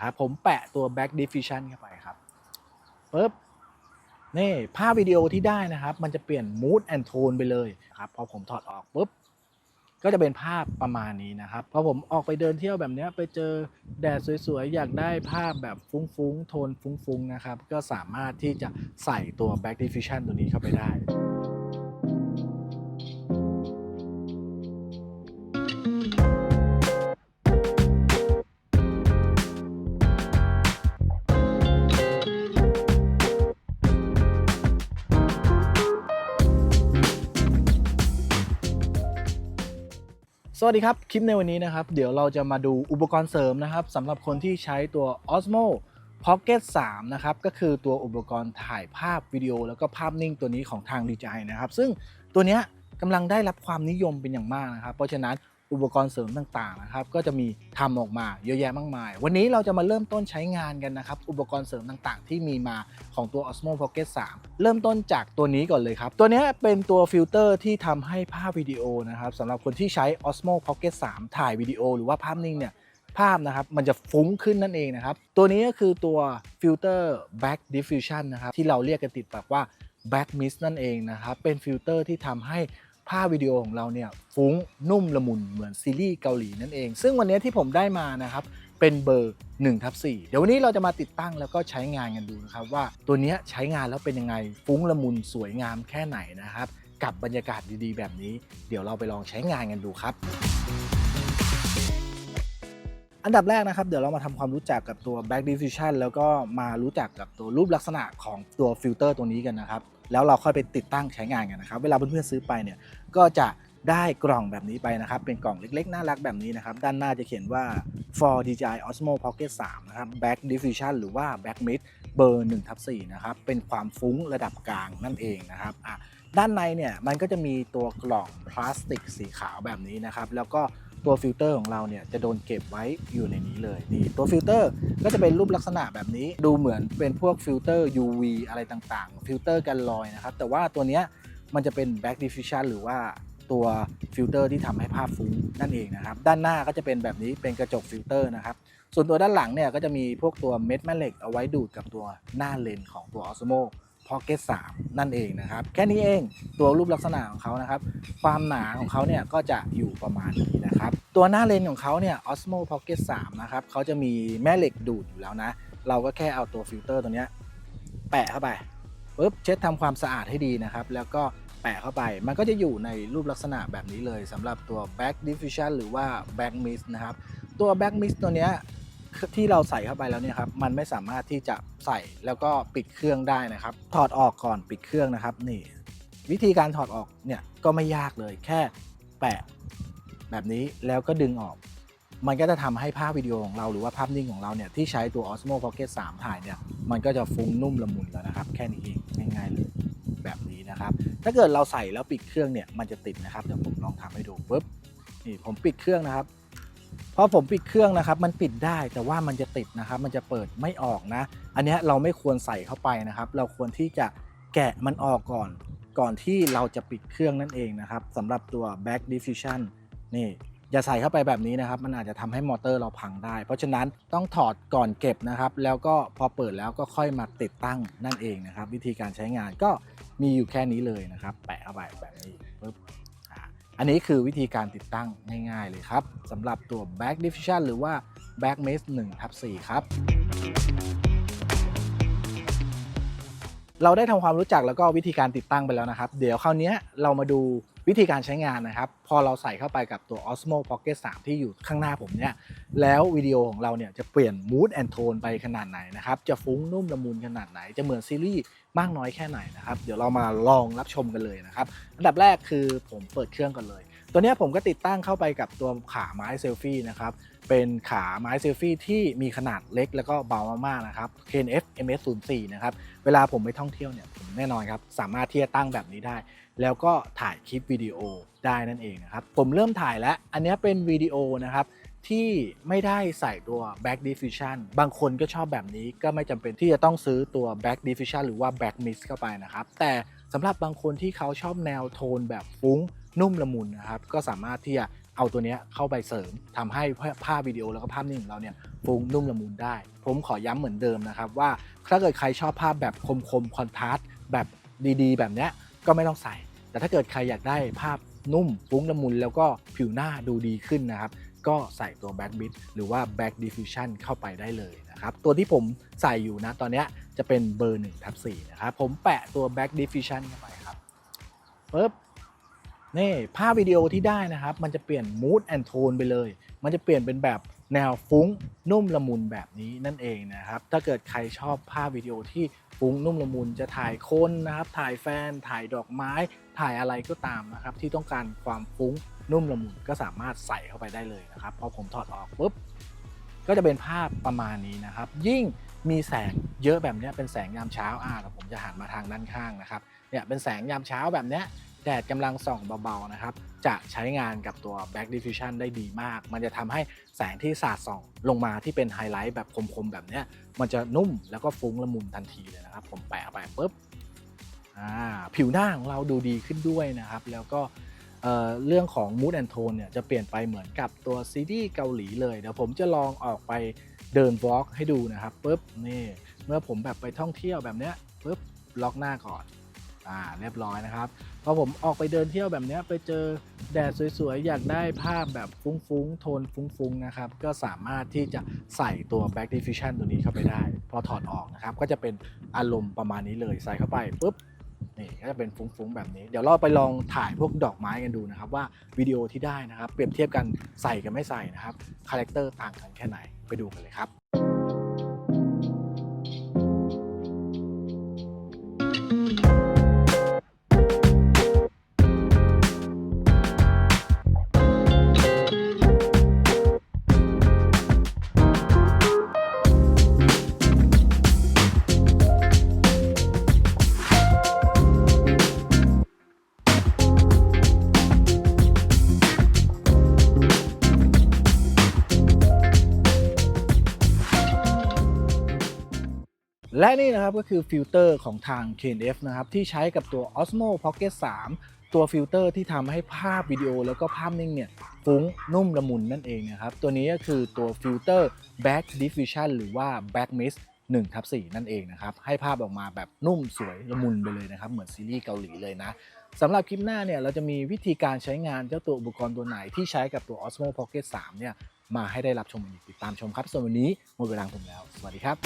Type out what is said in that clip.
ครับผมแปะตัว back diffusion เข้าไปครับปุ๊บนี่ภาพวิดีโอที่ได้นะครับ มันจะเปลี่ยน mood and tone ไปเลยครับพอผมถอดออกปุ๊บก็จะเป็นภาพประมาณนี้นะครับพอผมออกไปเดินเที่ยวแบบนี้ไปเจอแดดสวยๆ อยากได้ภาพแบบฟุ้งๆ โทนฟุ้งๆ นะครับ ก็สามารถที่จะใส่ตัว back diffusion ตัวนี้เข้าไปได้ สวัสดีครับ คลิปในวันนี้นะครับ เดี๋ยวเราจะมาดูอุปกรณ์เสริมนะครับสำหรับคนที่ใช้ตัว Osmo Pocket 3 นะครับ ก็คือตัวอุปกรณ์ถ่ายภาพวิดีโอ แล้วก็ภาพนิ่งตัวนี้ของทาง DJI นะครับ ซึ่งตัวนี้กำลังได้รับความนิยมเป็นอย่างมากนะครับ เพราะฉะนั้น อุปกรณ์เสริมต่างๆนะครับก็จะมีทำออกมาเยอะแยะมากมาย วันนี้เราจะมาเริ่มต้นใช้งานกันนะครับอุปกรณ์เสริมต่างๆ ที่มีมาของตัว Osmo Pocket 3 เริ่มต้นจากตัวนี้ก่อนเลยครับ ตัวนี้เป็นตัวฟิลเตอร์ที่ทำให้ภาพวิดีโอนะครับสำหรับคนที่ใช้ Osmo Pocket 3 ถ่ายวิดีโอหรือว่าภาพนิ่งเนี่ยภาพนะครับมันจะฟุ้งขึ้นนั่นเองนะครับ ตัวนี้ก็คือตัวฟิลเตอร์ back diffusion นะครับที่เราเรียกกันติดปากว่า back mist นั่นเองนะครับเป็นฟิลเตอร์ที่ทำให้ ภาพวิดีโอของเราเนี่ยฟุ้งนุ่มละมุนเหมือนซีรีส์เกาหลีนั่นเอง ซึ่งวันนี้ที่ผมได้มานะครับเป็นเบอร์1ทับ4เดี๋ยววันนี้เราจะมาติดตั้งแล้วก็ใช้งานกันดูนะครับว่าตัวนี้ใช้งานแล้วเป็นยังไงฟุ้งละมุนสวยงามแค่ไหนนะครับกับบรรยากาศดีๆ แบบนี้ เดี๋ยวเราไปลองใช้งานกันดูครับ อันดับแรกนะครับ เดี๋ยวเรามาทำความรู้จักกับตัว back diffusion แล้วก็มารู้จักกับตัวรูปลักษณะของตัวฟิลเตอร์ตัวนี้กันนะครับ แล้วเราค่อยไปติดตั้งใช้งานกันนะครับ เวลาเพื่อนๆซื้อไปเนี่ยก็จะได้กล่องแบบนี้ไปนะครับ เป็นกล่องเล็กๆ น่ารักแบบนี้นะครับ ด้านหน้าจะเขียนว่า for DJI Osmo Pocket 3 นะครับ back diffusion หรือว่า back mid เบอร์1ทับ4นะครับ เป็นความฟุ้งระดับกลางนั่นเองนะครับอะด้านในเนี่ยมันก็จะมีตัวกล่องพลาสติกสีขาวแบบนี้นะครับ แล้วก็ ตัวฟิลเตอร์ของเราเนี่ยจะโดนเก็บไว้อยู่ในนี้เลยนี่ตัวฟิลเตอร์ก็จะเป็นรูปลักษณะแบบนี้ ดูเหมือนเป็นพวกฟิลเตอร์ UV อะไรต่างๆ ฟิลเตอร์กันรอยนะครับ แต่ว่าตัวเนี้ยมันจะเป็น back diffusion หรือว่าตัวฟิลเตอร์ที่ทำให้ภาพฟุ้งนั่นเองนะครับ ด้านหน้าก็จะเป็นแบบนี้เป็นกระจกฟิลเตอร์นะครับ ส่วนตัวด้านหลังเนี่ยก็จะมีพวกตัวเม็ดแม่เหล็กเอาไว้ดูดกับตัวหน้าเลนของตัว Osmo Pocket 3 นั่นเองนะครับ แค่นี้เองตัวรูปลักษณะของเขานะครับ ความหนาของเขาเนี่ยก็จะอยู่ประมาณนี้นะครับ ตัวหน้าเลนส์ของเขาเนี่ย Osmo Pocket 3 นะครับเขาจะมีแม่เหล็กดูดอยู่แล้วนะ เราก็แค่เอาตัวฟิลเตอร์ตัวนี้แปะเข้าไปปุ๊บเช็ดทำความสะอาดให้ดีนะครับ แล้วก็แปะเข้าไป มันก็จะอยู่ในรูปลักษณะแบบนี้เลยสำหรับตัว back diffusion หรือว่า back mist นะครับ ตัว back mist ตัวเนี้ย ที่เราใส่เข้าไปแล้วเนี่ยครับมันไม่สามารถที่จะใส่แล้วก็ปิดเครื่องได้นะครับ ถอดออกก่อนปิดเครื่องนะครับ นี่ วิธีการถอดออกเนี่ยก็ไม่ยากเลยแค่แปะแบบนี้แล้วก็ดึงออก มันก็จะทำให้ภาพวิดีโอของเราหรือว่าภาพนิ่งของเราเนี่ยที่ใช้ตัว Osmo Pocket 3 ถ่ายเนี่ยมันก็จะฟุ้งนุ่มละมุนแล้วนะครับ แค่นี้เองง่ายๆเลยแบบนี้นะครับ ถ้าเกิดเราใส่แล้วปิดเครื่องเนี่ยมันจะติดนะครับเดี๋ยวผมลองทำให้ดูปุ๊บนี่ผมปิดเครื่องนะครับ พอผมปิดเครื่องนะครับ มันปิดได้แต่ว่ามันจะติดนะครับ มันจะเปิดไม่ออกนะ อันนี้เราไม่ควรใส่เข้าไปนะครับ เราควรที่จะแกะมันออกก่อน ก่อนที่เราจะปิดเครื่องนั่นเองนะครับสำหรับตัว back diffusion นี่อย่าใส่เข้าไปแบบนี้นะครับ มันอาจจะทำให้มอเตอร์เราพังได้ เพราะฉะนั้นต้องถอดก่อนเก็บนะครับ แล้วก็พอเปิดแล้วก็ค่อยมาติดตั้งนั่นเองนะครับ วิธีการใช้งานก็มีอยู่แค่นี้เลยนะครับ แปะเข้าไปแบบนี้ปึ๊บ อันนี้คือวิธีการติดตั้งง่ายๆเลยครับสำหรับตัว back diffusion หรือว่า back mist 1ทับ4ครับ เราได้ทำความรู้จักแล้วก็วิธีการติดตั้งไปแล้วนะครับ เดี๋ยวคราวนี้เรามาดู วิธีการใช้งานนะครับ พอเราใส่เข้าไปกับตัว Osmo Pocket 3 ที่อยู่ข้างหน้าผมเนี่ย แล้ววิดีโอของเราเนี่ยจะเปลี่ยน mood and tone ไปขนาดไหนนะครับ จะฟุ้งนุ่มละมุนขนาดไหน จะเหมือนซีรีส์มากน้อยแค่ไหนนะครับ เดี๋ยวเรามาลองรับชมกันเลยนะครับ อันดับแรกคือผมเปิดเครื่องก่อนเลย ตัวนี้ผมก็ติดตั้งเข้าไปกับตัวขาไม้เซลฟี่นะครับ เป็นขาไม้เซลฟี่ที่มีขนาดเล็กแล้วก็เบามากๆนะครับ KNF MS04 นะครับ เวลาผมไปท่องเที่ยวเนี่ยผมแน่นอนครับ สามารถที่จะตั้งแบบนี้ได้ แล้วก็ถ่ายคลิปวิดีโอได้นั่นเองนะครับ ผมเริ่มถ่ายแล้ว อันนี้เป็นวิดีโอนะครับที่ไม่ได้ใส่ตัว back diffusion บางคนก็ชอบแบบนี้ก็ไม่จำเป็นที่จะต้องซื้อตัว back diffusion หรือว่า back mist เข้าไปนะครับ แต่สำหรับบางคนที่เขาชอบแนวโทนแบบฟุ้งนุ่มละมุนนะครับ ก็สามารถที่จะเอาตัวนี้เข้าไปเสริมทำให้ภาพวิดีโอแล้วก็ภาพนิ่งของเราเนี่ยฟุ้งนุ่มละมุนได้ ผมขอย้ำเหมือนเดิมนะครับว่าถ้าเกิดใครชอบภาพแบบคมคมคอนทราสต์แบบดีๆ แบบเนี้ยก็ไม่ต้องใส่ แต่ถ้าเกิดใครอยากได้ภาพนุ่มฟุ้งละมุนแล้วก็ผิวหน้าดูดีขึ้นนะครับ ก็ใส่ตัว Back Bit หรือว่า Back Diffusion เข้าไปได้เลยนะครับ ตัวที่ผมใส่อยู่นะตอนนี้จะเป็นเบอร์1ทับ4นะครับ ผมแปะตัว Back Diffusion เข้าไปครับปึ๊บนี่ภาพวิดีโอที่ได้นะครับ มันจะเปลี่ยน mood and tone ไปเลย มันจะเปลี่ยนเป็นแบบ แนวฟุ้งนุ่มละมุนแบบนี้นั่นเองนะครับ ถ้าเกิดใครชอบภาพวิดีโอที่ฟุ้งนุ่มละมุนจะถ่ายคนนะครับ ถ่ายแฟน ถ่ายดอกไม้ ถ่ายอะไรก็ตามนะครับ ที่ต้องการความฟุ้งนุ่มละมุนก็สามารถใส่เข้าไปได้เลยนะครับ พอผมถอดออกปุ๊บก็จะเป็นภาพประมาณนี้นะครับ ยิ่งมีแสงเยอะแบบนี้เป็นแสงยามเช้าอ่าแล้วผมจะหันมาทางด้านข้างนะครับเนี่ยเป็นแสงยามเช้าแบบนี้ แดดกำลังส่องเบาๆนะครับ จะใช้งานกับตัว Back Diffusion ได้ดีมาก มันจะทำให้แสงที่สาดส่องลงมาที่เป็นไฮไลท์แบบคมๆ แบบเนี้ย มันจะนุ่มแล้วก็ฟุ้งละมุนทันทีเลยนะครับ ผมแปะไปปุ๊บอ่าผิวหน้าของเราดูดีขึ้นด้วยนะครับ แล้วก็เอ่อเรื่องของ Mood and Tone เนี่ยจะเปลี่ยนไปเหมือนกับตัวซีรีส์เกาหลีเลย เดี๋ยวผมจะลองออกไปเดินวอล์กให้ดูนะครับปุ๊บนี่เมื่อผมแบบไปท่องเที่ยวแบบเนี้ยปุ๊บล็อกหน้าก่อน อ่าเรียบร้อยนะครับพอผมออกไปเดินเที่ยวแบบเนี้ยไปเจอแดดสวยๆ อยากได้ภาพแบบฟุ้งๆ โทนฟุ้งๆ นะครับ ก็สามารถที่จะใส่ตัว Back Diffusion ตัวนี้เข้าไปได้ พอถอดออกนะครับ ก็จะเป็นอารมณ์ประมาณนี้เลย ใส่เข้าไปปุ๊บ นี่ก็จะเป็นฟุ้งๆ แบบนี้ เดี๋ยวเราไปลองถ่ายพวกดอกไม้กันดูนะครับ ว่าวิดีโอที่ได้นะครับ เปรียบเทียบกันใส่กับไม่ใส่นะครับ คาแรคเตอร์ต่างกันแค่ไหน ไปดูกันเลยครับ และนี่นะครับก็คือฟิลเตอร์ของทาง KNF นะครับที่ใช้กับตัว Osmo Pocket 3 ตัวฟิลเตอร์ที่ทำให้ภาพวิดีโอแล้วก็ภาพนิ่งเนี่ยฟุ้งนุ่มละมุนนั่นเองนะครับตัวนี้ก็คือตัวฟิลเตอร์ Back Diffusion หรือว่า Back Mist 1ทับ4นั่นเองนะครับ ให้ภาพออกมาแบบนุ่มสวยละมุนไปเลยนะครับ เหมือนซีรีส์เกาหลีเลยนะสำหรับคลิปหน้าเนี่ยเราจะมีวิธีการใช้งานเจ้าตัวอุปกรณ์ตัวไหนที่ใช้กับตัว Osmo Pocket 3 เนี่ยมาให้ได้รับชมกันอีกติดตามชมครับ ส่วนวันนี้หมดเวลาของผมแล้ว สวัสดีครับ